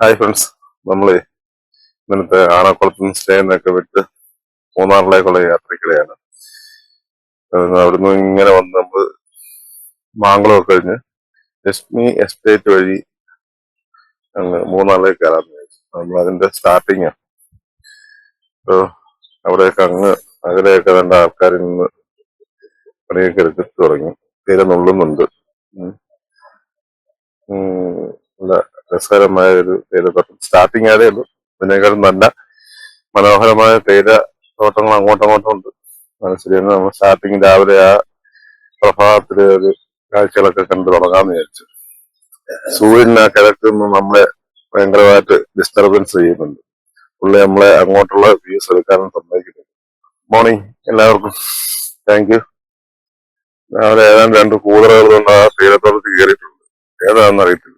Hi friends നമ്മൾ ഇന്നലത്തെ ആനക്കുളത്ത് നിന്ന് സ്റ്റേ എന്നൊക്കെ വിട്ട് മൂന്നാറിലേക്കുള്ള യാത്രയ്ക്കിടെയാണ് അത് അവിടുന്ന് ഇങ്ങനെ വന്ന് നമ്മൾ മാംഗ്ലൂർ കഴിഞ്ഞ് ലക്ഷ്മി എസ്റ്റേറ്റ് വഴി അങ്ങ് മൂന്നാറിലേക്ക് കയറാന്ന് വിചാരിച്ചു. നമ്മൾ അതിന്റെ സ്റ്റാർട്ടിങ് അപ്പോ അവിടെയൊക്കെ അങ്ങ് അകലെയൊക്കെ രണ്ട് ആൾക്കാരിൽ നിന്ന് പണിയൊക്കെ എടുത്ത് തുടങ്ങി. തീരെ നുള്ളുന്നുണ്ട്. രസകരമായ ഒരു തേയിലത്തോട്ടം സ്റ്റാർട്ടിങ് ആയതേ ഉള്ളൂ. ഇതിനേക്കാളും നല്ല മനോഹരമായ തേയില തോട്ടങ്ങൾ അങ്ങോട്ടും അങ്ങോട്ടും ഉണ്ട് മനസ്സിൽ നമ്മൾ സ്റ്റാർട്ടിങ് രാവിലെ ആ പ്രഭാതത്തിലെ ഒരു കാഴ്ചകളൊക്കെ കണ്ടു തുടങ്ങാമെന്ന് വിചാരിച്ചു. സൂര്യൻ ആ നിന്ന് നമ്മളെ ഭയങ്കരമായിട്ട് ഡിസ്റ്റർബൻസ് ചെയ്യുന്നുണ്ട്. പുള്ളി നമ്മളെ അങ്ങോട്ടുള്ള വ്യൂസ് എടുക്കാനും സമ്മതിക്കുന്നുണ്ട് മോർണിംഗ് എല്ലാവർക്കും. താങ്ക് യു രാവിലെ ഏതാണ്ട് രണ്ട് കൂതറകൾ കൊണ്ട് ആ തീരത്തോട്ട് കയറിയിട്ടുണ്ട്. ഏതാണെന്ന് അറിയത്തില്ല.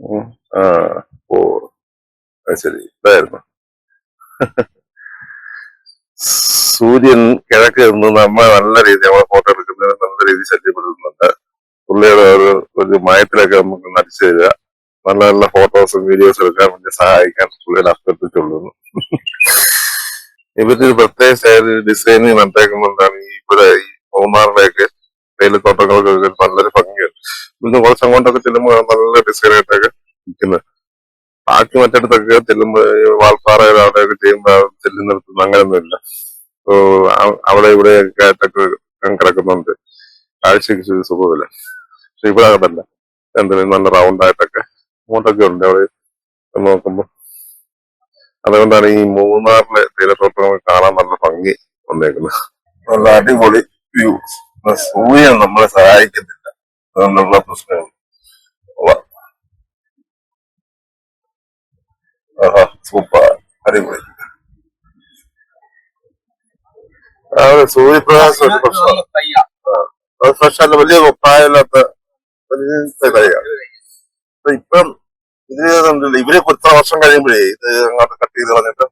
ഓ ശരി. ഇതായിരുന്നു. സൂര്യൻ കിഴക്ക് നിന്ന് നമ്മൾ നല്ല രീതിയിൽ നമ്മളെ ഫോട്ടോ എടുക്കുന്നതിന് നല്ല രീതിയിൽ ശല്യപ്പെടുത്തുന്നുണ്ട്. പുള്ളിയുടെ ഒരു ഒരു മയത്തിലൊക്കെ നമുക്ക് നടിച്ചു തരിക. നല്ല നല്ല ഫോട്ടോസും വീഡിയോസും എടുക്കാൻ വേണ്ടി സഹായിക്കാൻ പുള്ളിയുടെ അഭ്യർത്ഥിച്ചുള്ളൂ. ഇവരൊരു പ്രത്യേക ഡിസൈനിങ് നട്ടേക്കുന്നുണ്ടാണ് ഈ ഇവിടെ ഈ മൂന്നാറിലേക്ക് തേയിലത്തോട്ടങ്ങൾക്കൊക്കെ നല്ലൊരു ഇന്ന് കുറച്ച് അങ്ങോട്ടൊക്കെ ചെല്ലുമ്പോൾ നല്ല ഡിസൈൻ ആയിട്ടൊക്കെ നിൽക്കുന്നത് ബാക്കി മറ്റിടത്തൊക്കെ ചെല്ലുമ്പോ വാൾപ്പാറ അവിടെയൊക്കെ ചെയ്യുമ്പോൾ ചെല്ലുന്നിടത്ത് അങ്ങനെയൊന്നുമില്ല അവിടെ ഇവിടെ ഒക്കെ ആയിട്ടൊക്കെ കിടക്കുന്നുണ്ട്. കാഴ്ചക്ക് സുഖമില്ല. പക്ഷെ ഇവിടെ അങ്ങനെ എന്തെങ്കിലും നല്ല റൗണ്ട് ആയിട്ടൊക്കെ അങ്ങോട്ടൊക്കെ ഉണ്ട്. അവിടെ നോക്കുമ്പോ. അതുകൊണ്ടാണ് ഈ മൂന്നാറിലെ തീരത്തോട്ടങ്ങൾ കാണാൻ നല്ല ഭംഗി വന്നേക്കുന്നത്. നല്ല അടിപൊളി വ്യൂ. സൂര്യൻ നമ്മളെ സഹായിക്കുന്നില്ല അതുകൊണ്ടുള്ള ആഹാ സൂപ്പർ അടിപൊളി സൂര്യപ്രകാശം ഒരു പ്രശ്നമാണ് ഫ്രഷ് അല്ല വലിയ പ്രായമില്ലാത്ത വലിയ തൈയാണ് ഇപ്പം ഇത് കണ്ടില്ലേ, ഇവർ ഇത്ര വർഷം കഴിയുമ്പോഴേ ഇത് അങ്ങോട്ട് കട്ട് ചെയ്ത് കളഞ്ഞിട്ട്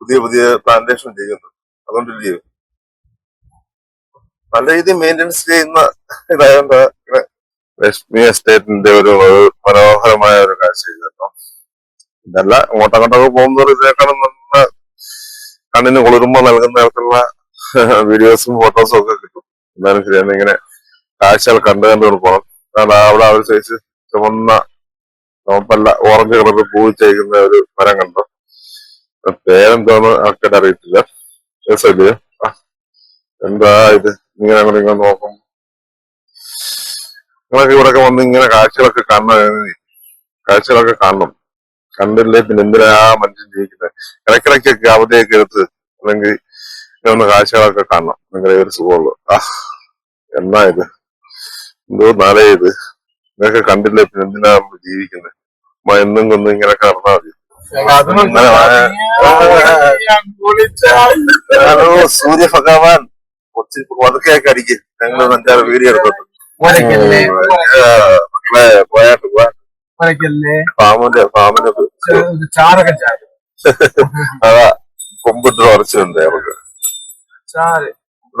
പുതിയ പുതിയ പ്ലാന്റേഷൻ ചെയ്യുന്നു അതുകൊണ്ടില്ലേ നല്ല രീതിയിൽ മെയിന്റെനൻസ് ചെയ്യുന്ന ഇങ്ങനെ ലക്ഷ്മി എസ്റ്റേറ്റിന്റെ ഒരു മനോഹരമായ ഒരു കാഴ്ച കേട്ടോ. ഇതല്ല ഓട്ടക്കട്ടൊക്കെ പോകുന്നവർ ഇതിനേക്കാളും നല്ല കണ്ണിന് കുളിർമ നൽകുന്ന തരത്തിലുള്ള വീഡിയോസും ഫോട്ടോസും ഒക്കെ കിട്ടും. എന്നാലും ശരിയാണ് ഇങ്ങനെ കാഴ്ചകൾ കണ്ടു കണ്ടു പോകണം കാരണം അവിടെ അവർ സൈസ് ചുമന്ന നോപ്പല്ല ഓറഞ്ച് കളർ പൂവിച്ചേക്കുന്ന ഒരു മരം കണ്ടു. പേരെന്തോന്ന് ആൾക്കാർ അറിയത്തില്ല ആ, എന്താ ഇത്? ഇങ്ങനെ അങ്ങോട്ട് ഇങ്ങനെ നോക്കും. നിങ്ങളൊക്കെ ഇവിടെ വന്ന് ഇങ്ങനെ കാഴ്ചകളൊക്കെ കാണണം കാഴ്ചകളൊക്കെ കാണണം. കണ്ടില്ലേ? പിന്നെ എന്തിനാ മനുഷ്യൻ ജീവിക്കുന്നത് ഇടയ്ക്കിടയ്ക്കൊക്കെ അവധിയൊക്കെ എടുത്ത് അല്ലെങ്കിൽ ഇങ്ങനെ കാഴ്ചകളൊക്കെ കാണണം. നിങ്ങളുടെ ഒരു സുഖമുള്ളൂ. ആ എന്നാ ഇത്? എന്തോ നാളെ ഇത്? ഇതൊക്കെ കണ്ടില്ലേ? പിന്നെ എന്തിനാ ജീവിക്കുന്നത് എന്നും കൊന്നും ഇങ്ങനെ നടന്നാൽ മതി. സൂര്യ ഭഗവാൻ. കൊച്ചി പതുക്കെയൊക്കെ അടിക്കും. ഞങ്ങൾ അഞ്ചാറ് വീഡിയോ എടുത്തോട്ട് മക്കളെ പോയാട്ട് ഫാമിന്റെ ഫാമിന്റെ അതാ കൊമ്പിട്ട് ഉറച്ചുണ്ട് നമുക്ക്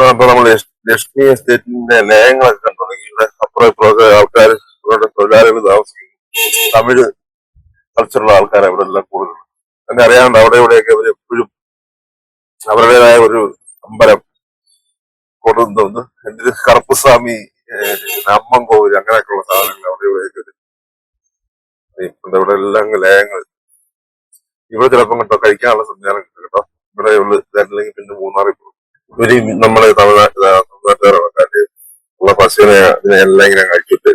ഇപ്പൊ നമ്മൾ ലക്ഷ്മി എസ്റ്റേറ്റിന്റെ ലയങ്ങളൊക്കെ കണ്ടുണ്ടെങ്കിൽ ഇവിടെ അപ്പുറം ഇപ്പുറമൊക്കെ ആൾക്കാർ ഇവരുടെ തൊഴിലാളികൾ താമസിക്കുന്നു. തമിഴ് കൾച്ചറുള്ള ആൾക്കാർ അവിടെ എല്ലാം കൂടുതൽ എന്നെ അറിയാണ്ട് അവിടെ ഇവിടെയൊക്കെ എപ്പോഴും അവരുടേതായ ഒരു അമ്പലം. കൊടുന്തോന്ന്. എന്തിന്? കറുപ്പുസ്വാമി അമ്മം അമ്മൻ കോവിൽ അങ്ങനെയൊക്കെയുള്ള സാധനങ്ങൾ അവിടെ ഇവിടെയൊക്കെ ഒരു ഇവിടെ എല്ലാം ലേയങ്ങൾ. ഇവിടെ ചിലപ്പം കേട്ടോ കഴിക്കാനുള്ള സംവിധാനം കിട്ടും കേട്ടോ. ഇവിടെ ഉള്ളു രണ്ടില്ലെങ്കിൽ പിന്നെ മൂന്നാറിൽ പോകും. ഇവർ നമ്മളെ കാര്യം ഉള്ള പശുവിനെ എല്ലാം ഇങ്ങനെ കഴിച്ചിട്ട്.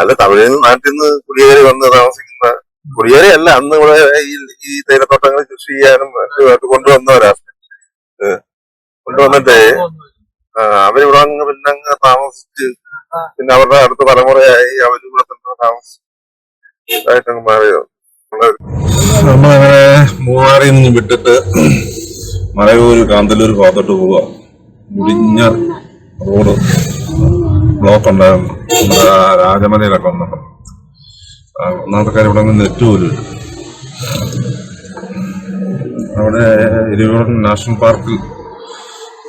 അല്ല തമിഴ് നാട്ടിൽ നിന്ന് കുടിയേറി വന്ന് താമസിക്കുന്ന കുടിയേറി അല്ല അന്ന് ഇവിടെ ഈ തേയിലത്തോട്ടങ്ങൾ കൃഷി ചെയ്യാനും കൊണ്ടുവന്നവരാ. കൊണ്ടുവന്നിട്ട് അവർ അവരിവിടെ അങ്ങ് പിന്നെ അങ്ങ് താമസിച്ച് പിന്നെ അവരുടെ അടുത്ത തലമുറയായി അവരും കൂടെ തന്നെ താമസിച്ച് മാറിയോ നമ്മളങ്ങനെ മൂവാറിൽ നിന്ന് വിട്ടിട്ട് മലയൂര് കാന്തല്ലൂർ ഭാഗത്തോട്ട് പോവുക. മുടിഞ്ഞ റോഡ് ബ്ലോക്ക് ഉണ്ടായിരുന്നു. നമ്മുടെ രാജമലയിലൊക്കെ വന്നപ്പോ ഒന്നാമത്തെ കാര്യം ഇവിടെ നെറ്റ് പോലും അവിടെ ഇരുവിടം നാഷണൽ പാർക്കിൽ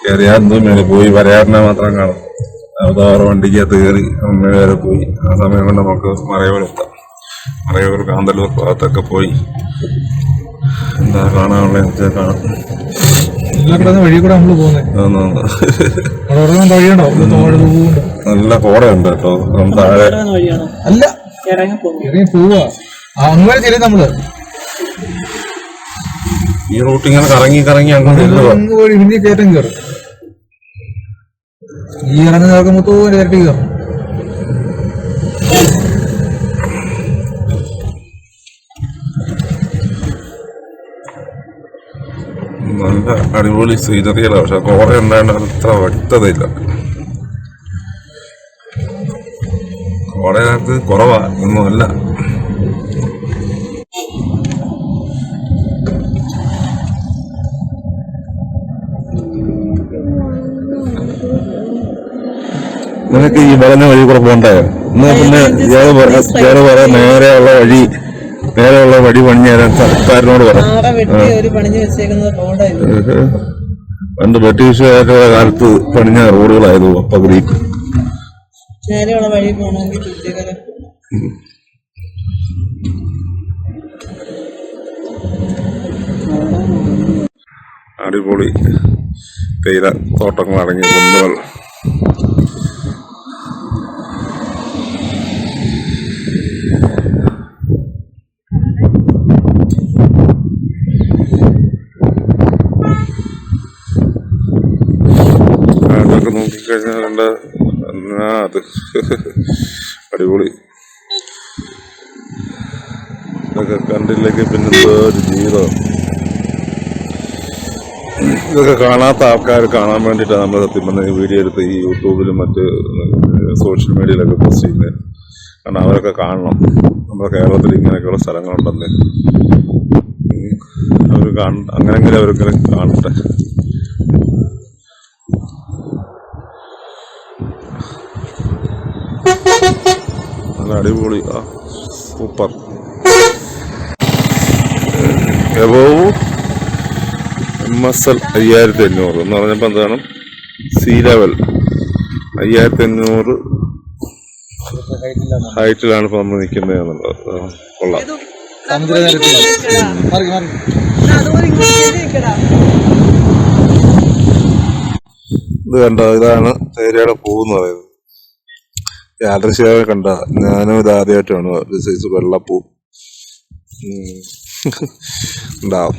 കയറിയാൽ എന്തോ മേലെ പോയി വരയാറിനെ മാത്രം കാണും. അവതാറ് വണ്ടിക്കകത്ത് കയറി അമ്മ വരെ പോയി. ആ സമയം കൊണ്ട് നമുക്ക് മറയൂരെത്താം മറയൂർ കാന്തല്ലൂർ ഭാഗത്തൊക്കെ പോയി. എന്താ കാണാനുള്ള വെച്ചാൽ കാണാം. വഴി കൂടെ നമ്മൾ പോകുന്നത് നല്ല കോടയുണ്ട് കേട്ടോ. നമ്മൾ താഴെ. അല്ല. ഇറങ്ങി പോവാ അങ്ങനെ നമ്മൾ. ഈ റൂട്ട് ഇങ്ങനെ കറങ്ങി കറങ്ങി അങ്ങോട്ട് ചെല്ലുക. കയറ്റം കയറും ഈ ഇറങ്ങി മൊത്തം ഇരട്ടി കയറും. നല്ല അടിപൊളി സീനറികളാണ് പക്ഷെ കോട ഉണ്ടായിരുന്ന അത്ര വ്യക്തതയില്ല. കോടയകത്ത് കുറവാ ഒന്നുമല്ല നിനക്ക് ഈ വളഞ്ഞ വഴി കൂടെ പോണ്ടേ? എന്നാ പിന്നെ ഇയാൾ പറ- നേരെ ഉള്ള നേരെയുള്ള വഴി നേരെയുള്ള വഴി പണിഞ്ഞു തരാൻ സർക്കാരിനോട് പറ. പണ്ട് ബ്രിട്ടീഷുകാരുടെ കാലത്ത് പണിഞ്ഞ റോഡുകളായത് പകുതി. നേരെയുള്ള വഴി പോകണമെങ്കിൽ ചുറ്റിക്കര അടിപൊളി. തേയില തോട്ടങ്ങൾ അടങ്ങിയ കുന്നുകൾ. എന്നാ അത്? അടിപൊളി. ഇതൊക്കെ കണ്ടില്ലെങ്കിൽ പിന്നെ ഒരു ജീവിതം. ഇതൊക്കെ കാണാത്ത ആൾക്കാർ കാണാൻ വേണ്ടിയിട്ടാണ് നമ്മൾ സത്യം പറഞ്ഞ വീഡിയോ എടുത്ത് ഈ യൂട്യൂബിലും മറ്റ് സോഷ്യൽ മീഡിയയിലൊക്കെ പോസ്റ്റ് ചെയ്യുന്നത് കാരണം അവരൊക്കെ കാണണം. നമ്മുടെ കേരളത്തിൽ ഇങ്ങനെയൊക്കെയുള്ള സ്ഥലങ്ങളുണ്ടെന്ന്. അവർ കാണ അങ്ങനെങ്കിലും അവരൊക്കെ കാണട്ടെ. അടിപൊളി. ആ super. Above M S L അയ്യായിരത്തി അഞ്ഞൂറ് എന്ന് പറഞ്ഞപ്പോൾ എന്താണ് സി ലെവൽ. അയ്യായിരത്തി അഞ്ഞൂറ് ഹൈറ്റിലാണ് ഇപ്പൊ നമ്മൾ നിൽക്കുന്നത് എന്നുള്ളത്. കൊള്ളാം. ഇത് കണ്ട? ഇതാണ് തേരയുടെ പൂ എന്ന് പറയുന്നത്. യാദൃശ്യമായി കണ്ട ഞാനും ഇത് ആദ്യമായിട്ടാണ്. ഒരു സൈസ് വെള്ളപ്പൂ. ഉണ്ടാവും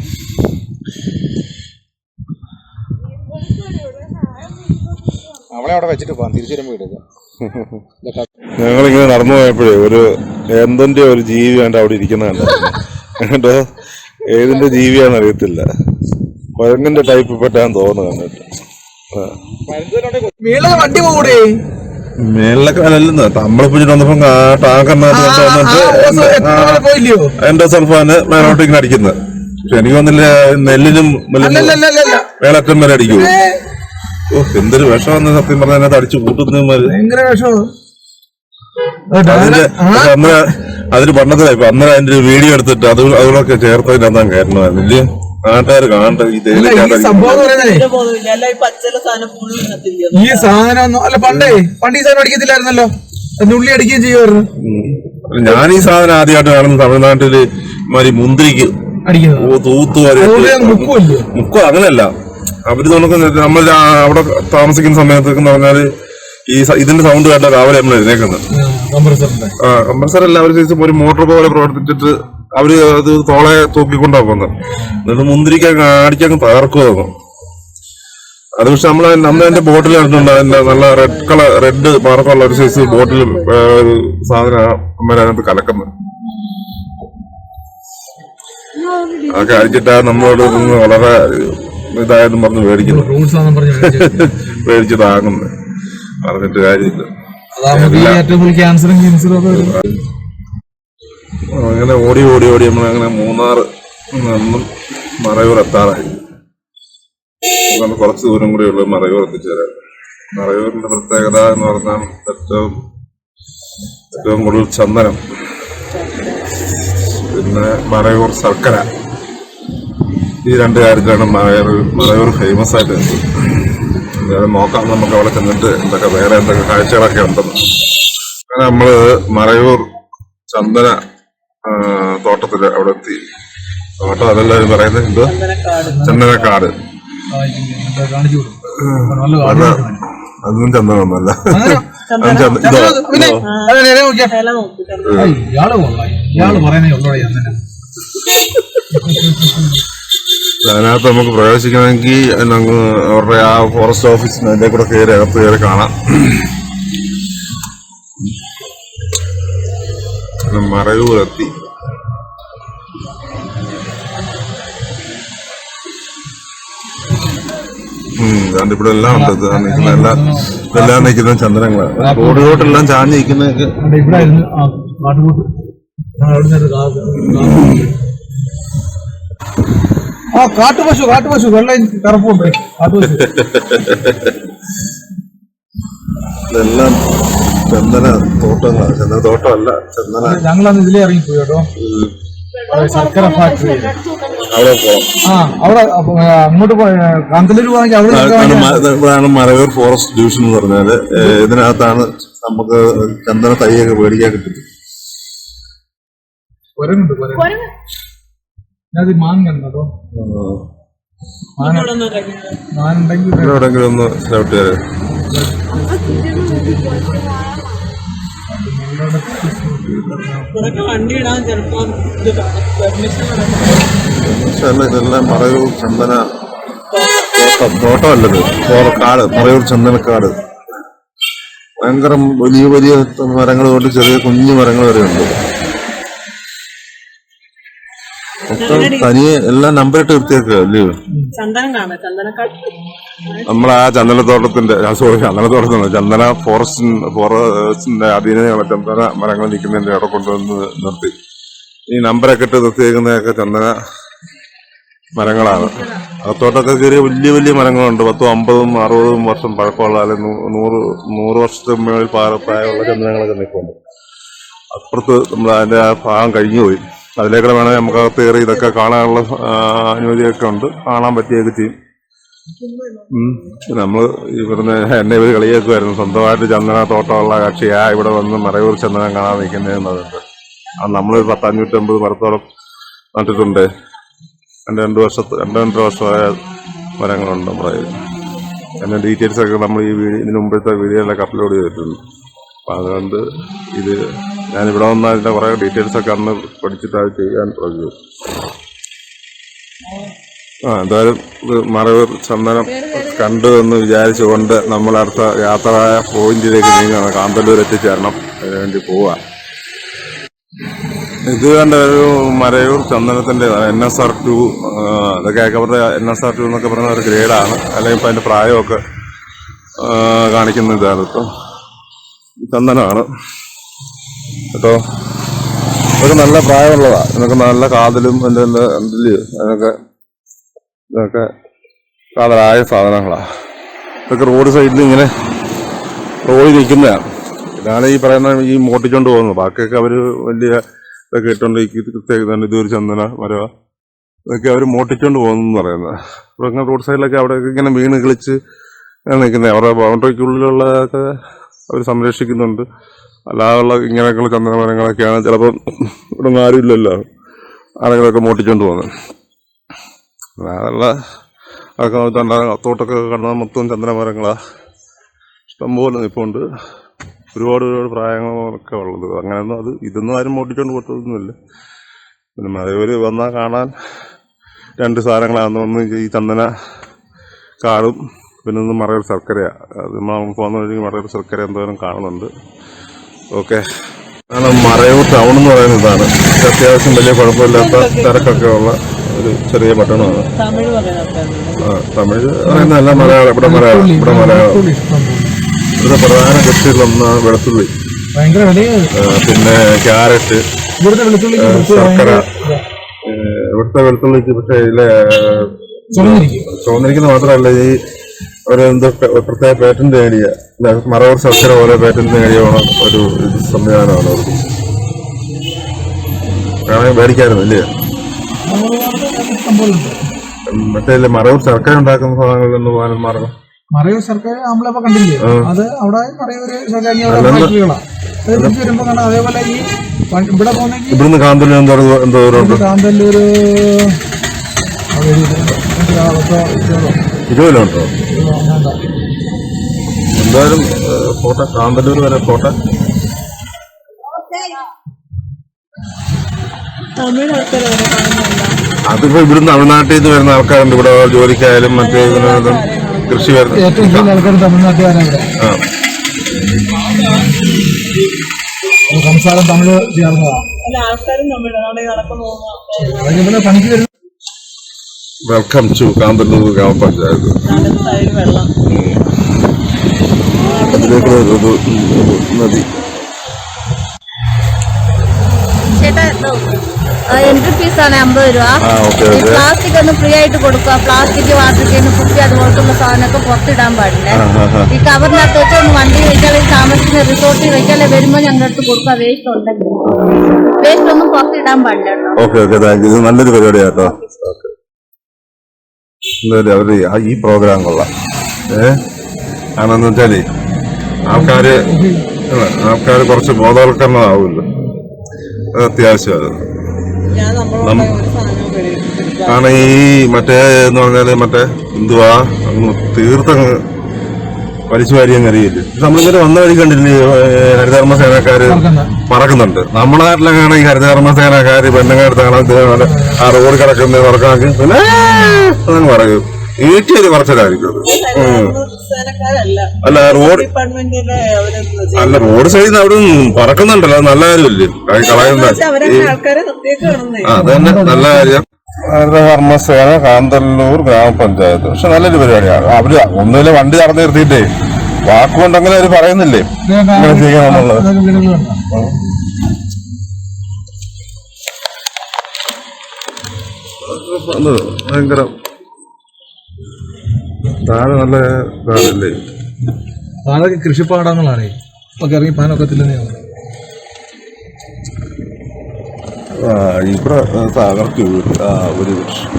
അവളെ അവിടെ വെച്ചിട്ട് പോകാം. തിരിച്ചു വരുമ്പോ എടുക്കാം ഞങ്ങളിങ്ങനെ നടന്നു പോയപ്പോഴേ ഒരു എന്തിന്റെ ഒരു ജീവി കണ്ട് അവിടെ ഇരിക്കുന്ന കണ്ടോ? ഏതിന്റെ ജീവിയാന്ന് അറിയത്തില്ല. കുരങ്ങിന്റെ ടൈപ്പ് പെട്ടാന്ന് തോന്നുന്നു കണ്ടിട്ട്. വണ്ടി പോകൂടെ? മേളിലൊക്കെ അല്ലെന്ന് വന്നപ്പോ ടാങ്കറിനകത്ത് വന്നിട്ട് എന്റെ സെൽഫാന് മേലോട്ട് ഇങ്ങനെ അടിക്കുന്നത്. പക്ഷെ എനിക്ക് വന്നില്ല നെല്ലിനും അല്ലല്ലല്ല മേലെ വരെ അടിക്കൂ ഓ എന്തൊരു വിഷമെന്ന് സത്യം പറഞ്ഞാൽ അതിനകത്ത് അടിച്ചു കൂട്ടുന്ന അന്നേരം അതിന് പണ്ടത്തിലായി അന്നേരം അതിന്റെ ഒരു വീഡിയോ എടുത്തിട്ട് അത് അതുകളൊക്കെ ചേർത്തതിനകത്താണ് കയറണമായിരുന്നു ഇല്ലേ? നാട്ടുകാർ കാണണ്ട ഈ ഈ തേയിലക്കകത്ത് സംഭവം എന്ന് പറയുന്നതേ? ബോധമില്ല അല്ല ഈ പച്ചല സാധനം ഫുള്ള് ഈ സാധനം ഒന്നും അല്ല പണ്ടേ പണ്ട് ഈ സാധനം അടിക്കത്തില്ലായിരുന്നല്ലോ? അതിന്റെ ഉള്ളി അടിക്കുകയും ചെയ്യുമായിരുന്നു. ഞാൻ ഈ സാധനം ആദ്യമായിട്ട് കാണുന്നത് തമിഴ്നാട്ടിൽ മാതിരി മുന്തിരിക്ക് അടിക്കുന്നത്. ഓ തൂത്തു മുക്കുമല്ലോ മുക്കോ അങ്ങനല്ല. അവർ നമുക്ക് നമ്മൾ രാ- അവിടെ താമസിക്കുന്ന സമയത്തൊക്കെ എന്ന് പറഞ്ഞാൽ ഈ സ- ഇതിന്റെ സൗണ്ട് കേട്ടാ രാവിലെ നമ്മൾ എഴുന്നേക്കുന്നത്. കംപ്രസറിന്റെ കമ്പൽസർ അല്ല അവർ ശേഷം ഒരു മോട്ടോർ പോലെ പ്രവർത്തിച്ചിട്ട് അവർ അത് തോളെ തൂക്കിക്കൊണ്ടാ പോകുന്നത് എന്നിട്ട് മുന്തിരിക്ക അടിക്കാൻ തകർക്കുമോ അത് പക്ഷെ നമ്മൾ അന്ന് എന്റെ ബോട്ടിൽ കണ്ടിട്ടുണ്ട്. അതിന്റെ നല്ല റെഡ് കളർ റെഡ് മാർക്കുള്ള ഒരു സൈസ് ബോട്ടിൽ സാധനം അമ്മ അതിനകത്ത് കലക്കുന്നത് അതൊക്കെ അടിച്ചിട്ടാ നമ്മളോട് വളരെ ഇതായെന്ന് പറഞ്ഞ് മേടിക്കുന്നു. മേടിച്ച് താങ്ങുന്നത് പറഞ്ഞിട്ട് കാര്യമില്ല. അങ്ങനെ ഓടി ഓടി ഓടി നമ്മൾ അങ്ങനെ മൂന്നാർ നിന്നും മറയൂർ എത്താറായി. നമുക്ക് കുറച്ച് ദൂരം കൂടി ഉള്ളു മറയൂർ എത്തിച്ചേരാൻ മറയൂരിന്റെ പ്രത്യേകത എന്ന് പറഞ്ഞാൽ ഏറ്റവും ഏറ്റവും കൂടുതൽ ചന്ദനം. പിന്നെ മറയൂർ ശർക്കര. ഈ രണ്ട് കാര്യത്തിലാണ് മറയൂർ മറയൂർ ഫേമസ് ആയിട്ട് നോക്കാം നമുക്ക് അവിടെ ചെന്നിട്ട് എന്തൊക്കെ വേറെ എന്തൊക്കെ കാഴ്ചകളൊക്കെ ഉണ്ടെന്ന്. അങ്ങനെ നമ്മൾ മറയൂർ ചന്ദന ആ, തോട്ടത്തിൽ അവിടെ എത്തി. തോട്ടം അതെല്ലാവരും പറയുന്നത് എന്ത്? ചന്ദനക്കാട്. അതും കാണിച്ചു കൊടുക്കും നല്ല അത് അതൊന്നും ചന്ദനമൊന്നുമല്ല അത് ചന്ദ- ഇതോ പിന്നെ ഇതോ. അതെ നേരെ നോക്കിയാ ഇല നോക്ക് ചന്ദന ഐ, ഇയാൾ കൊള്ളാം. ഇയാൾ പറയുന്നേ ഉള്ളൂ ചന്ദന. അതിനകത്ത് നമുക്ക് പ്രവേശിക്കണമെങ്കിൽ അവരുടെ ആ ഫോറസ്റ്റ് ഓഫീസിന് അതിന്റെ കൂടെ കയറി അകത്ത് കയറി കാണാം. മറയൂർ മറവ് പുലർത്തി ദാണ്ട് ഇവിടെ എല്ലാം ഉണ്ട്. ഇത് നിൽക്കുന്ന എല്ലാം ഇതെല്ലാം നിൽക്കുന്ന ചന്ദനങ്ങളാണ്. റോഡിലോട്ടെല്ലാം ചാഞ്ഞ് നിൽക്കുന്നതൊക്കെ ആ കാട്ടുപശു കാട്ടുപശു. വെള്ളം കറുപ്പുണ്ട്. കാട്ടുപശു. ഇതെല്ലാം ചന്ദന തോട്ടങ്ങളാണ് ചന്ദന തോട്ടമല്ല ചന്ദന ഞങ്ങളന്ന് ഇതിലേ ഇറങ്ങിപ്പോയി കേട്ടോ. ശർക്കര ഫാക്ടറി അവിടെ പോകാം ആ അവിടെ അപ്പൊ, ആ, അങ്ങോട്ട് കാന്തല്ലൂർ പോകാമെങ്കിൽ അവിടെ മറയൂർ ഫോറസ്റ്റ് ഡിവിഷൻ എന്ന് പറഞ്ഞാൽ ഇതിനകത്താണ് നമുക്ക് ചന്ദന തൈയൊക്കെ മേടിക്കാൻ കിട്ടുന്നത്. കുരങ്ങുണ്ട് കുരങ്ങ്. അത്? മാങ്ങ. മാനുണ്ടെങ്കിൽ ഒന്ന് ചവിട്ടിയാലേ? ഇതെല്ലാം മറയൂർ ചന്ദന. തോട്ടം അല്ലത് കാട് മറയൂർ ചന്ദനക്കാട് ഭയങ്കര വലിയ വലിയ മരങ്ങൾ തൊട്ട് ചെറിയ കുഞ്ഞു മരങ്ങൾ വരെ തനിയെ എല്ലാം നമ്പറിട്ട് വൃത്തിയാക്കുക അല്ലയോ ആ ചന്ദനത്തോട്ടത്തിന്റെ സോറി ചന്ദനത്തോട്ടത്തിന്റെ ചന്ദന ഫോറസ്റ്റ് ഫോറസ്റ്റിന്റെ അധീനതയുള്ള ചന്ദന മരങ്ങൾ നിൽക്കുന്നതിന്റെ അവിടെ കൊണ്ടുവന്ന് നിർത്തി. ഈ നമ്പറൊക്കെ ഇട്ട് നിർത്തിയേക്കുന്നതൊക്കെ ചന്ദന മരങ്ങളാണ്. അകത്തോട്ടൊക്കെ ചെറിയ വലിയ വലിയ മരങ്ങളുണ്ട്. പത്തും അമ്പതും അറുപതും വർഷം പഴക്കമുള്ള അല്ലെങ്കിൽ നൂ- നൂറ് നൂറ് വർഷത്തിന് മേളിൽ പ്രായമുള്ള ചന്ദനങ്ങളൊക്കെ നിൽക്കുന്നുണ്ട് അപ്പുറത്ത് നമ്മൾ അതിന്റെ ആ ഭാഗം കഴിഞ്ഞു പോയി അതിലേക്കൂടെ വേണമെങ്കിൽ നമുക്ക് അകത്ത് കയറി ഇതൊക്കെ കാണാനുള്ള അനുമതിയൊക്കെ ഉണ്ട്. കാണാൻ പറ്റിയൊക്കെ ചെയ്യും നമ്മൾ നമ്മൾ ഇവിടുന്ന് എന്നെ ഇവർ കളിയാക്കുമായിരുന്നു സ്വന്തമായിട്ട് ചന്ദന തോട്ടമുള്ള കക്ഷിയാ ഇവിടെ വന്ന് മറയൂർ ചന്ദനം കാണാൻ നിൽക്കുന്നതെന്നത് അത് നമ്മളൊരു പത്തഞ്ഞൂറ്റമ്പത് മരത്തോളം നട്ടിട്ടുണ്ട്. രണ്ട് രണ്ട് വർഷത്ത് രണ്ട് രണ്ടര വർഷമായ മരങ്ങളുണ്ട് നമ്മുടെ ഡീറ്റെയിൽസ് ഒക്കെ നമ്മൾ ഈ വീഡിയോ ഇതിനു മുമ്പത്തെ വീഡിയോയിലൊക്കെ അപ്ലോഡ് ചെയ്തിട്ടുണ്ട്. അപ്പം അതുകൊണ്ട് ഇത് ഞാനിവിടെ വന്ന അതിന്റെ കുറേ ഡീറ്റെയിൽസ് ഒക്കെ അന്ന് പഠിച്ചിട്ട് അത് ചെയ്യാൻ തുടങ്ങി. ആ എന്തായാലും മറയൂർ ചന്ദനം കണ്ടു എന്ന് വിചാരിച്ചുകൊണ്ട് നമ്മൾ അടുത്ത യാത്രയായ പോയിന്റിലേക്ക് നീങ്ങുകയാണ്. കാന്തല്ലൂർ എത്തിച്ചേരണം. അതിനുവേണ്ടി പോവാ ഇത് കണ്ട ഒരു മരയൂർ ചന്ദനത്തിന്റെ എൻ എസ് ആർ ടു അതൊക്കെ അവരുടെ എൻ എസ് ആർ ടു എന്നൊക്കെ പറയുന്ന ഒരു ഗ്രേഡാണ് അല്ലെങ്കിൽ ഇപ്പം അതിന്റെ പ്രായമൊക്കെ കാണിക്കുന്ന ഇതാണ് ഇപ്പം ചന്ദനമാണ്. കേട്ടോ ഇതൊക്കെ നല്ല പ്രായമുള്ളതാ. ഇതൊക്കെ നല്ല കാതലും എന്റെ എന്തില്ലേ അതൊക്കെ ഇതൊക്കെ കാതലായ സാധനങ്ങളാ. ഇതൊക്കെ റോഡ് സൈഡിൽ ഇങ്ങനെ റോഡിൽ നിൽക്കുന്നതാണ്. ഇതാണ് ഈ പറയുന്ന ഈ മോട്ടിച്ചോണ്ട് പോകുന്നത്. ബാക്കിയൊക്കെ അവർ വലിയ ഇതൊക്കെ ഇട്ടുകൊണ്ട് ഇതുണ്ട് ഇതൊരു ചന്ദന മരവ. ഇതൊക്കെ അവർ മോട്ടിച്ചോണ്ട് പോകുന്നു പറയുന്നത്. ഇവിടെ ഇങ്ങനെ റോഡ് സൈഡിലൊക്കെ അവിടെയൊക്കെ ഇങ്ങനെ വീണ് കളിച്ച് നിൽക്കുന്നത്. അവരുടെ ബൗണ്ടറിക്കുള്ളിലുള്ളതൊക്കെ അവർ സംരക്ഷിക്കുന്നുണ്ട്. അല്ലാതുള്ള ഇങ്ങനെയൊക്കെയുള്ള ചന്ദന മരങ്ങളൊക്കെയാണ് ചിലപ്പോൾ ഇവിടെ ആരും ഇല്ലല്ലോ. ആളുകളൊക്കെ മോട്ടിച്ചോണ്ട് പോകുന്നത് അല്ലാതെയുള്ള അതൊക്കെ തണ്ട അത്തോട്ടൊക്കെ കണ്ടാൽ മൊത്തം ചന്ദന മരങ്ങളാ ഇഷ്ടംപോലെ നിൽപ്പുണ്ട് ഒരുപാട് ഒരുപാട് പ്രായങ്ങളൊക്കെ ഉള്ളത്. അങ്ങനെയൊന്നും അത് ഇതൊന്നും ആരും മോട്ടിച്ചോണ്ട് പോട്ടതൊന്നുമില്ല പിന്നെ മലയോര് വന്നാൽ കാണാൻ രണ്ട് സാധനങ്ങളാണ് ഒന്ന് ഈ ചന്ദന കാടും പിന്നെ ഒന്ന് മറയൂർ ശർക്കരയാണ് അത് നമ്മൾ പോകുന്ന വഴി മറയൂർ ശർക്കര എന്തോരം കാണുന്നുണ്ട്. ഓക്കെ. മറയൂർ ടൗൺ എന്ന് പറയുന്ന ഇതാണ്. ഇത് അത്യാവശ്യം വലിയ കുഴപ്പമില്ലാത്ത തിരക്കൊക്കെ ഉള്ള ഒരു ചെറിയ പട്ടണമാണ്. തമിഴ് പറയുന്ന ആ, തമിഴ് പറയുന്നതല്ല മലയാളം ഇവിടെ മലയാളം ഇവിടെ മലയാളം. ഇവിടെ പ്രധാന കൃഷികളൊന്നാണ് വെളുത്തുള്ളി. പിന്നെ ക്യാരറ്റ് ശർക്കര. ഇവിടുത്തെ വെളുത്തുള്ളിക്ക് പക്ഷേ ഇതിലെ ചുമന്നിരിക്കും ചുവന്നിരിക്കുന്ന മാത്രമല്ല ഈ പെ- പ്രത്യേക പേറ്റന്റ് നേടിയ. മറവൂർ ശർക്കര പോലെ പേറ്റന്റ് നേടിയ ഒരു സംവിധാനമാണ് അവർക്ക് കാരണം മേടിക്കായിരുന്നു ഇല്ലേ? മറ്റേ മറവൂർ ശർക്കര ഉണ്ടാക്കുന്ന സാധനങ്ങളിൽ നിന്ന് പോകാനും മാർഗം. മറയൂർ സർക്കാർ നമ്മളിപ്പോ കണ്ടില്ലേ? അത് അവിടെ മറയൂര് തിരിച്ചു വരുമ്പോ അതേപോലെ ഈ ഇവിടെ പോകുന്നെങ്കിൽ ഇവിടുന്ന് കാന്തല്ലൂർ എന്തോ എന്തോ ദൂരമുണ്ട് ഇരുപതോ എന്തായാലും കോട്ട പോട്ടെ കാന്തല്ലൂർ വരെ ആൾക്കാർ അതിപ്പോ ഇവിടുന്ന് തമിഴ്നാട്ടിൽ നിന്ന് വരുന്ന ആൾക്കാരുണ്ട്. ഇവിടെ ജോലിക്കായാലും മറ്റേ ഇതിനകത്തും കൃഷി വരുന്ന ഏറ്റവും കൂടുതൽ ആൾക്കാർ തമിഴ്നാട്ടുകാരാണ് സംസാരം തമിഴ് ചേർന്നതാണ് പണിക്ക് ആൾക്കാരും തമിഴാണ് ഈ നടക്കുന്നു പോകുന്ന അതൊക്കെ ഇവിടെ പണിക്ക് വരുന്ന വെൽക്കം ടു കാന്തല്ലൂർ ഗ്രാമപഞ്ചായത്ത് ഒരു നദി. എൻട്രി ഫീസ് ആണ് അമ്പത് രൂപ. പ്ലാസ്റ്റിക് ഒന്ന് ഫ്രീ ആയിട്ട് കൊടുക്കുക. പ്ലാസ്റ്റിക് വാട്ടർ കുട്ടി കുപ്പി അതുപോലത്തുള്ള സാധനമൊക്കെ പുറത്തിടാൻ പാടില്ല? ഈ കവറിനകത്ത് വെച്ച് ഒന്ന് വണ്ടി വെച്ചാൽ താമസിക്കുന്ന റിസോർട്ടിൽ വെച്ചാൽ വരുമ്പോൾ ഞങ്ങളുടെ അടുത്ത് കൊടുക്കുക. വേസ്റ്റ് ഉണ്ടെങ്കിൽ. വേസ്റ്റ് ഒന്നും പുറത്തിടാൻ പാടില്ല കേട്ടോ. Okay okay thank you. ഇത് നല്ലൊരു പരിപാടിയാട്ടോ ഓക്കെ എന്തായാലും അവർ ഈ പ്രോഗ്രാം കൊള്ളാം ഏ? കാരണം വെച്ചാലേ ആൾക്കാര് ആൾക്കാര് കുറച്ച് ബോധവൽക്കരണം ആവുമല്ലോ അത് അത്യാവശ്യമാണ് ഞാൻ നമ്മളോട് ഒരു സാധനം കഴിയും കാരണം ഈ മറ്റേ എന്ന് പറഞ്ഞാൽ മറ്റേ എന്തുവാ അങ്ങ് തീർത്തങ്ങ് വലിച്ചു വാരി അങ്ങ് അറിയില്ല നമ്മളിങ്ങനെ വന്ന വഴി കണ്ടില്ലേ ഹരിതകർമ്മ സേനക്കാര്? പറക്കുന്നുണ്ട്. നമ്മുടെ നാട്ടിലൊക്കെയാണ് ഈ ഹരിതകർമ്മ സേനക്കാര് പെണ്ണുങ്ങടുത്താണ് ആ റോഡ് കിടക്കുന്നത് പറക്കാക്കി പിന്നെ അതങ്ങ് പറയും. ഈട്ടിയൊരു പറച്ചിലായിരിക്കും അല്ല റോഡ് അല്ല റോഡ് സൈഡിൽ നിന്ന് അവിടെ പറക്കുന്നുണ്ടല്ലോ. അത് നല്ല കാര്യമല്ലേ? കള- കളയുന്ന അതന്നെ അത് തന്നെ നല്ല കാര്യം. ഹരിതകർമ്മസേന കാന്തല്ലൂർ ഗ്രാമപഞ്ചായത്ത്. പക്ഷെ നല്ലൊരു പരിപാടിയാണ്. അവർ ഒന്നുമില്ല വണ്ടി നടന്നു നിർത്തിയിട്ടേ. വാക്കുകൊണ്ടെങ്കിലും അവർ പറയുന്നില്ലേ? ഇങ്ങനെ ചെയ്യണമെന്നുള്ളത്. ഭയങ്കര താഴെ നല്ല താഴല്ലേ താഴെ കൃഷിപ്പാടങ്ങളാണേ. ഇപ്പൊ ഇറങ്ങി പാനൊക്കത്തില്ലെന്നേ. ആ ഇവിടെ തകർത്തി ഒരു വർഷം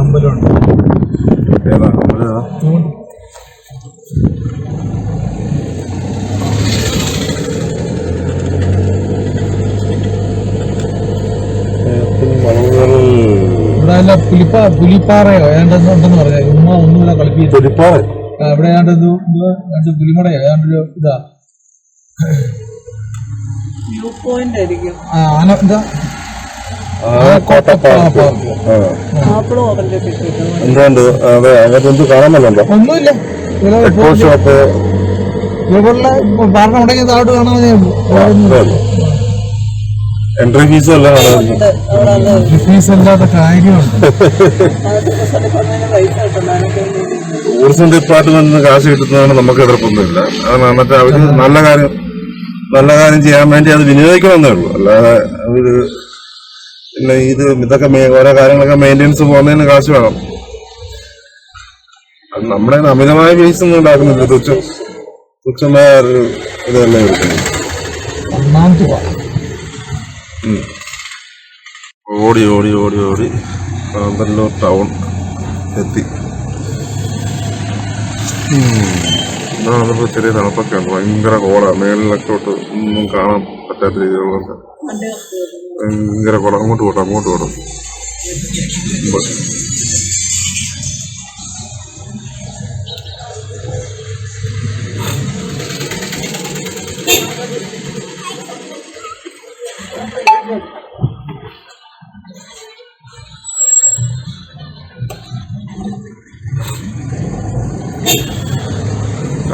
അമ്പലമുണ്ട് ഏതാ അമ്പലം ഏതാ? ഏത്തൻ വളവുകൾ ഇവിടെ അല്ല പുലിപ്പാ പുലിപ്പാറയോ? ഏതാണ്ട് ഉണ്ടെന്ന് പറഞ്ഞാൽ ഉമ്മ ഒന്നുമില്ല കളിപ്പിച്ചു തൊലിപ്പാറ ഇവിടെ ഏതാണ്ട് ഇത് ഇത് ഏതാണ്ട് പുലിമടയോ? ഇതാ. വ്യൂ പോയിന്റ് ആയിരിക്കും. ആന എന്താ? എന്താണ്ട് അതെ അങ്ങനത്തെ എന്ത് കാണാമല്ലോ ഒന്നുമില്ല. എക്കോ ഷോപ്പ് ഇവിടെ പാറ ഉണ്ടെങ്കിൽ താഴോട്ട് കാണാൻ എൻട്രി ഫീസും എല്ലാം ടൂറിസം ഡിപ്പാർട്ട്മെന്റിൽ നിന്ന് കാശ് കിട്ടുന്നതാണ് നമുക്ക് എതിർപ്പൊന്നുമില്ല. അതാണ് മറ്റേ അവർ നല്ല കാര്യം നല്ല കാര്യം ചെയ്യാൻ വേണ്ടി അത് വിനിയോഗിക്കണമെന്നേ ഉള്ളൂ. അല്ലാതെ അവർ പിന്നെ ഇത് ഇതൊക്കെ ഓരോ കാര്യങ്ങളൊക്കെ മെയിന്റെനൻസ് പോകുന്നതിന് കാശ് വേണം. അത് നമ്മുടെ അമിതമായ ഫീസ് ഒന്നും ഉണ്ടാക്കുന്നില്ല. തുച്ഛ തുച്ഛമായ ഒരു ഇതല്ലേ എടുക്കുന്നത് ഓടി ഓടി ഓടി ഓടി കാന്തല്ലൂർ ടൗൺ എത്തി. ചെറിയ തണുപ്പൊക്കെ ഉണ്ട്. ഭയങ്കര കോളാണ് മേളിലൊക്കെ തൊട്ട് ഒന്നും കാണാൻ പറ്റാത്ത രീതിയിലുള്ള ഭയങ്കര കോട അങ്ങോട്ട് പോട്ടെ അങ്ങോട്ട് പോട്ടെ.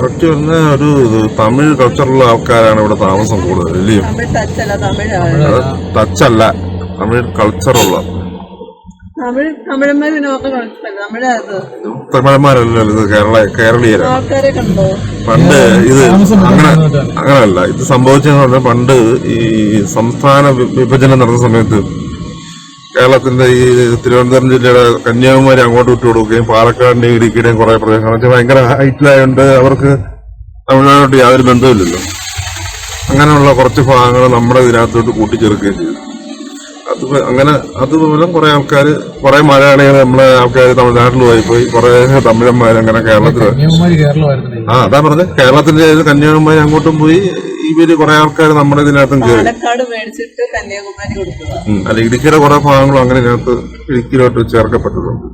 കറക്റ്റ് പറഞ്ഞ ഒരു തമിഴ് കൾച്ചറുള്ള ആൾക്കാരാണ് ഇവിടെ താമസം കൂടുതൽ ഇല്ലയോ ടച്ച് അല്ല തമിഴാണ് അത് ടച്ചല്ല തമിഴ് കൾച്ചറുള്ള തമിഴ് തമിഴന്മാർ പിന്നെ ഒക്കെ കളിച്ചല്ല തമിഴത് തമിഴന്മാരല്ലല്ലോ ഇത്? കേരള കേരളീയരാണ് കണ്ടോ? പണ്ട് ഇത് അങ്ങനെ അങ്ങനല്ല. ഇത് സംഭവിച്ചെന്ന് പറഞ്ഞാൽ പണ്ട് ഈ സംസ്ഥാന വിഭജനം നടന്ന സമയത്ത് കേരളത്തിന്റെ ഈ തിരുവനന്തപുരം ജില്ലയുടെ കന്യാകുമാരി അങ്ങോട്ട് വിട്ടു കൊടുക്കുകയും പാലക്കാടിന്റെയും ഇടുക്കിയുടെയും കുറെ പ്രദേശങ്ങൾ. ഭയങ്കര ഹൈറ്റിലായതുകൊണ്ട് അവർക്ക് തമിഴ്നാടോട്ട് യാതൊരു ബന്ധമില്ലല്ലോ അങ്ങനെയുള്ള കുറച്ച് ഭാഗങ്ങൾ നമ്മുടെ ഇതിനകത്തോട്ട് കൂട്ടിച്ചേർക്കുകയും ചെയ്തു. അത് അങ്ങനെ അതുമൂലം കുറെ ആൾക്കാർ കുറെ മലയാളികൾ നമ്മളെ ആൾക്കാർ തമിഴ്നാട്ടിൽ പോയി പോയി കുറെ തമിഴന്മാർ അങ്ങനെ കേരളത്തിൽ ആ അതാ പറഞ്ഞത് കേരളത്തിന്റെ കന്യാകുമാരി അങ്ങോട്ടും പോയി ഇവർ കുറെ ആൾക്കാർ നമ്മുടെ ഇതിനകത്തും കയറി. അല്ല ഇടുക്കിയുടെ കുറെ ഭാഗങ്ങളും അങ്ങനെ ഇതിനകത്ത് ഇടുക്കിയിലോട്ട് ചേർക്കപ്പെട്ടിട്ടുണ്ട്.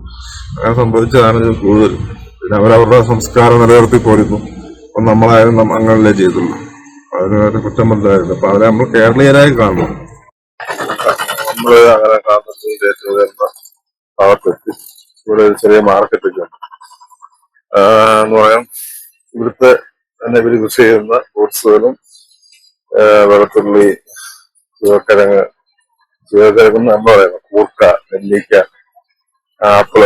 അങ്ങനെ സംഭവിച്ചതാണ് ഇത് കൂടുതൽ. പിന്നെ അവരവരുടെ സംസ്കാരം നിലനിർത്തി പോരുന്നു. അപ്പം നമ്മളായാലും അങ്ങനല്ലേ ചെയ്തുള്ളൂ. അതിന് കുറ്റം പറഞ്ഞായിരുന്നു അപ്പൊ അവരെ നമ്മൾ കേരളീയരായി കാണുന്നു. നമ്മൾ അങ്ങനെ ഭാഗത്തെത്തി. ഇവിടെ ഒരു ചെറിയ മാർക്കറ്റ് ഒക്കെ ഉണ്ട് എന്ന് പറയാം ഇവിടുത്തെ തന്നെ ഇവർ കൃഷി ചെയ്യുന്ന ഫ്രൂട്ട്സുകളും വെളുത്തുള്ളി ചുവക്കിഴങ്ങ് ചുവക്കിഴങ്ങ് നമ്മൾ പറയുന്നത് കൂർക്ക നെല്ലിക്ക ആപ്പിൾ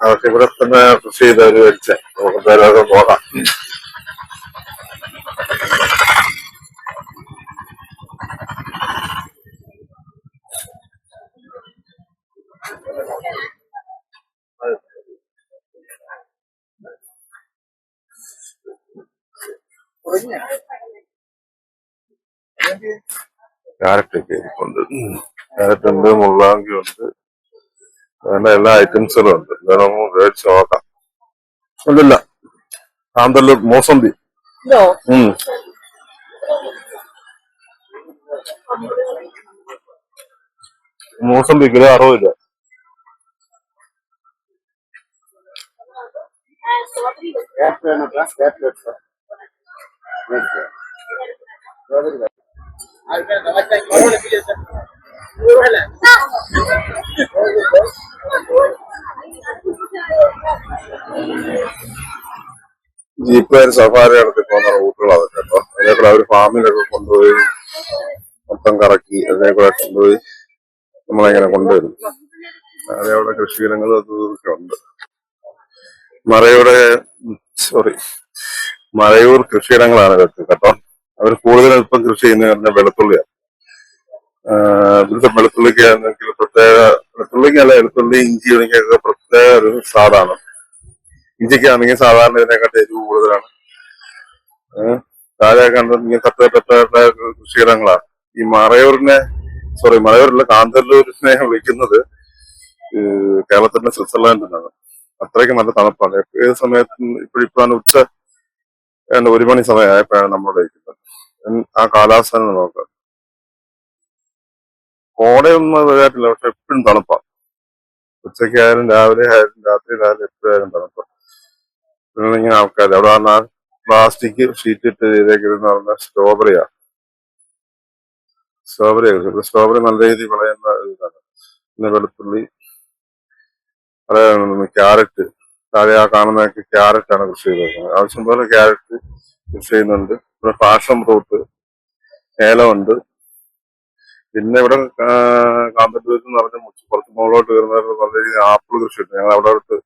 അതൊക്കെ ഇവിടെ തന്നെ കൃഷി ചെയ്തവര് വെച്ച. നമുക്ക് എന്തായാലും നോക്കാം. ക്യാരറ്റ് ഒക്കെ ഉണ്ട് ക്യാരറ്റ് ഉണ്ട് മുള്ളാങ്കി ഉണ്ട്. അങ്ങനെ എല്ലാ ഐറ്റംസുകളും ഉണ്ട്. വേണം മേടിച്ച് നോക്കാം. അല്ലല്ല കാന്തല്ലൂർ മോസമ്പി. ഉം. മോസമ്പി കിലോ അറുപത് രൂപ. ജീപ്പുകാർ സഫാരി നടത്തി പോകുന്ന റൂട്ടുകളാണ് കേട്ടോ. അതിനേക്കൂടെ അവർ ഫാമിലൊക്കെ കൊണ്ടുപോയി മൊത്തം കറക്കി അതിനേക്കൂടെ കൊണ്ടുപോയി നമ്മളെങ്ങനെ കൊണ്ടുവരും. അതേ അവിടെ കൃഷിയിടങ്ങളും അതും ഇതൊക്കെ ഉണ്ട്. മറയുടെ സോറി മറയൂർ കൃഷിയിടങ്ങളാണ് കേട്ടോ. അവർ കൂടുതലും ഇപ്പം കൃഷി ചെയ്യുന്ന പറഞ്ഞാൽ വെളുത്തുള്ളിയാണ് ഇവിടുത്തെ വെളുത്തുള്ളിക്ക് ആണെങ്കിൽ പ്രത്യേക അല്ല വെളുത്തുള്ളി ഇഞ്ചി ഇവനിക്കൊക്കെ പ്രത്യേക ഒരു സ്വാദാണ്. ഇഞ്ചിക്കാണെങ്കിൽ സാധാരണ ഇതിനെക്കാട്ടി എരിവ് കൂടുതലാണ്. താഴെ കണ്ട് ഇങ്ങനെ തട്ട കൃഷിയിടങ്ങളാണ്. ഈ മറയൂരിനെ സോറി മറയൂരിലെ കാന്തല്ലൂരിനെ വിളിക്കുന്നത് ഏഹ് കേരളത്തിന്റെ സ്വിറ്റ്സർലാൻഡ് എന്നാണ് അത്രയ്ക്ക് നല്ല തണുപ്പാണ്. ഏത് സമയത്തും ഇപ്പോഴിപ്പോഴാണ് ഉച്ച ഏതാണ്ട് ഒരു മണി സമയമായപ്പോഴാണ് നമ്മളിവിടെ ഇരിക്കുന്നത് ആ കാലാവസ്ഥ നോക്കാം. കോടയൊന്നും വരാറ്റില്ല പക്ഷെ എപ്പോഴും തണുപ്പാണ് ഉച്ചയ്ക്കായാലും രാവിലെ ആയാലും രാത്രിയിലായാലും എപ്പോഴായാലും തണുപ്പാണ് പിന്നെ ഇങ്ങനെ ആൾക്കാർ അവിടെ പറഞ്ഞാൽ പ്ലാസ്റ്റിക് ഷീറ്റ് ഇട്ട് ചെയ്തേക്കുന്ന പറഞ്ഞ സ്ട്രോബെറിയാ. സ്ട്രോബെറി സ്ട്രോബെറി നല്ല രീതിയിൽ വിളയുന്ന ഇതാണ്. പിന്നെ വെളുത്തുള്ളി അതായത് ക്യാരറ്റ്. താഴെ ആ കാണുന്ന ക്യാരറ്റ് ആണ് കൃഷി ചെയ്തിരിക്കുന്നത്. ആവശ്യം പോലെ ക്യാരറ്റ് കൃഷി ചെയ്യുന്നുണ്ട്. പിന്നെ പാഷൻ ഫ്രൂട്ട് ഏലമുണ്ട് പിന്നെ ഇവിടെ കാന്തപുരത്ത് എന്ന് പറഞ്ഞ കുറച്ച് മുകളിലോട്ട് വരുന്ന നല്ല രീതിയിൽ ആപ്പിൾ കൃഷി ഉണ്ട്. ഞങ്ങൾ അവിടെ അടുത്ത്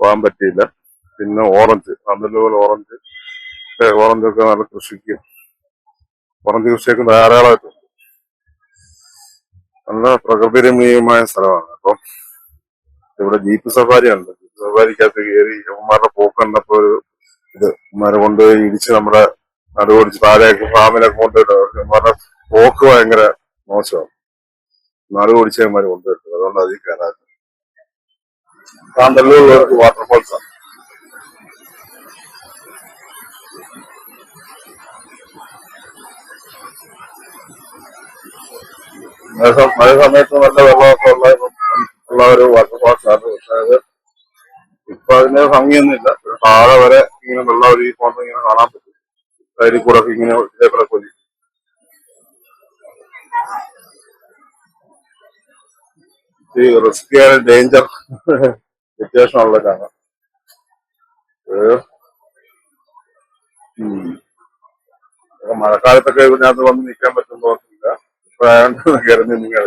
പോകാൻ പറ്റിയില്ല. പിന്നെ ഓറഞ്ച് കാന്തല്ലൂർ ഓറഞ്ച് ഓറഞ്ച് ഒക്കെ നല്ല കൃഷിക്ക് ഓറഞ്ച് കൃഷിയൊക്കെ ധാരാളമായിട്ടുണ്ട്. നല്ല പ്രകൃതി രമണീയമായ സ്ഥലമാണ്. അപ്പം ഇവിടെ ജീപ്പ് സഫാരി ഉണ്ട്. സഫാരിക്കകത്ത് കയറി ഉമ്മാരുടെ പോക്ക് കണ്ടപ്പോ ഒരു ഇത് ഉമ്മാരെ കൊണ്ടുപോയി ഇടിച്ച് നമ്മുടെ നടുവൊടിച്ച് താഴേക്ക് ഫാമിലൊക്കെ കൊണ്ടുപോയിട്ട് ഉമ്മാരുടെ പോക്ക് ഭയങ്കര മോശമാണ്. നടുവൊടിച്ച് ഉമ്മാര് കൊണ്ടുപോയിട്ട് അതുകൊണ്ട് അതിൽ കയറാൻ കാന്തല്ലൂരിലുള്ളവർക്ക് വാട്ടർഫോൾസ് ആണ്. മഴ സമയത്ത് നല്ല വെള്ളമൊക്കെ ഉള്ള ഒരു വാട്ടർഫോൾസ് ആണ്. പക്ഷെ അത് ഇപ്പൊ അതിന് ഭംഗിയൊന്നുമില്ല. താഴെ വരെ ഇങ്ങനെ വെള്ളം ഒഴുകി പോകുന്നത് ഇങ്ങനെ കാണാൻ പറ്റും. അതിൽ കൂടെ ഇങ്ങനെ ഇതേപോലെ കൊല്ലി റിസ്ക് ആയ ഡേഞ്ചർ. ഇപ്പൊ മഴക്കാലത്തൊക്കെ ഇതിനകത്ത് വന്ന് നിൽക്കാൻ പറ്റുന്ന തോന്നുന്നില്ല കയറി നിങ്ങൾ